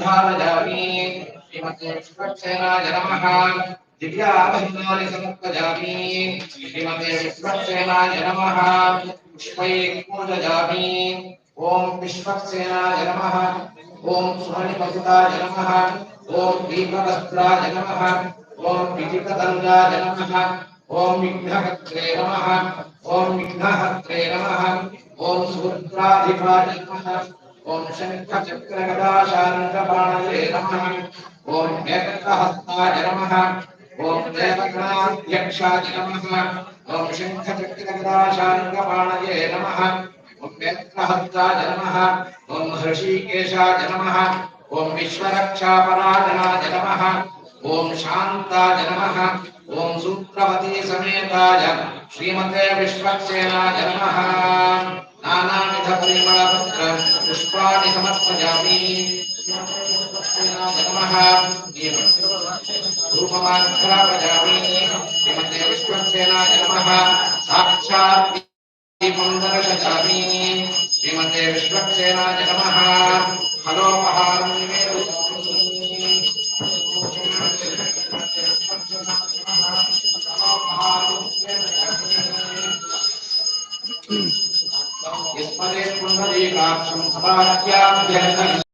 धारयामि श्रीमते विश्वक्सेनाय नमः। दिव्याभरणानि समर्पयामि श्रीमते विश्वक्सेनाय नमः। पुष्पैः पूजयामि। ॐ विश्वक्सेनाय नमः। ॐ सुमणिमकुटाय नमः। ॐ दीपवस्त्राय नमः। ॐ विजितदङ्गाय नमः। ॐ विघ्नहत्रे नमः। ॐ विघ्नहत्रे नमः। ॐ सुपुत्राधिपाय नमः। ॐ शङ्खचक्रगदाशान्तबाणये नमः ॐ एकहस्ताय नमः ॐ देवगणाध्यक्षाय नमः ॐ शङ्खचक्रगदाशान्तबाणये नमः ॐ एकहस्ताय नमः ॐ हृषीकेशाय नमः ॐ विश्वरक्षापरायणाय नमः ॐ शान्ताय नमः ॐ सूत्रवती समेताय श्रीमते विश्वक्सेनाय नमः पुष्पाणि समर्पयामि नमः धूपमाघ्रापयामि श्रीमते विश्वक्सेनाय नमः साक्षात् दीपं दर्शयामि श्रीमते विश्वक्सेनाय नमः फलोपहारं निवेदयामि పదే పునరేకాక్షం సభాఖ్యాం జగన్